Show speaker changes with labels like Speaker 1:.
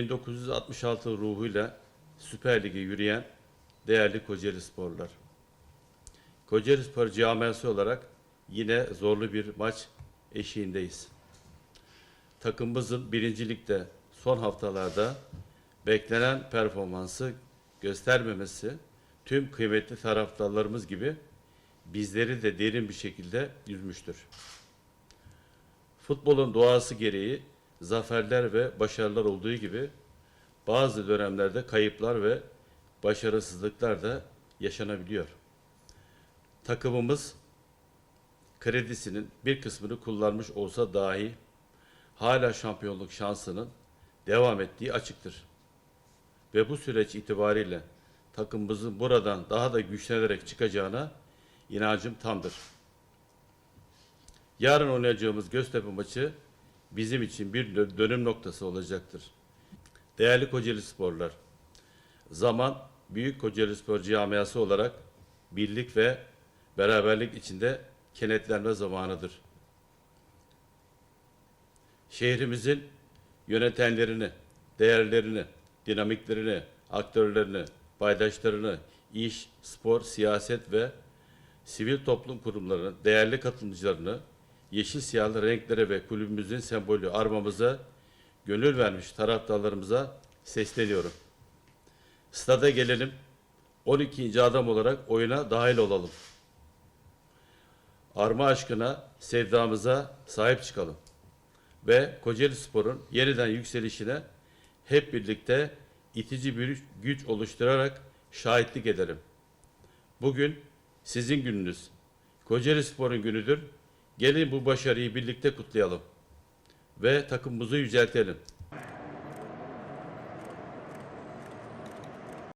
Speaker 1: 1966 ruhuyla Süper Lig'e yürüyen değerli Kocaeli Sporlar. Kocaeli Spor camiası olarak yine zorlu bir maç eşiğindeyiz. Takımımızın birincilikte son haftalarda beklenen performansı göstermemesi tüm kıymetli taraftarlarımız gibi bizleri de derin bir şekilde üzmüştür. Futbolun doğası gereği zaferler ve başarılar olduğu gibi bazı dönemlerde kayıplar ve başarısızlıklar da yaşanabiliyor. Takımımız kredisinin bir kısmını kullanmış olsa dahi hala şampiyonluk şansının devam ettiği açıktır. Ve bu süreç itibariyle takımımızın buradan daha da güçlenerek çıkacağına inancım tamdır. Yarın oynayacağımız Göztepe maçı bizim için bir dö- dönüm noktası olacaktır. Değerli Kocaeli Sporlar, zaman Büyük Kocaeli Spor camiası olarak birlik ve beraberlik içinde kenetlenme zamanıdır. Şehrimizin yönetenlerini, değerlerini, dinamiklerini, aktörlerini, paydaşlarını, iş, spor, siyaset ve sivil toplum kurumlarını, değerli katılımcılarını, yeşil siyahlı renklere ve kulübümüzün sembolü armamıza gönül vermiş taraftarlarımıza sesleniyorum. Stada gelelim, 12. adam olarak oyuna dahil olalım. Arma aşkına, sevdamıza sahip çıkalım. Ve Kocaeli Spor'un yeniden yükselişine hep birlikte itici bir güç oluşturarak şahitlik edelim. Bugün sizin gününüz. Kocaeli Spor'un günüdür. Gelin bu başarıyı birlikte kutlayalım ve takımımızı yüceltelim.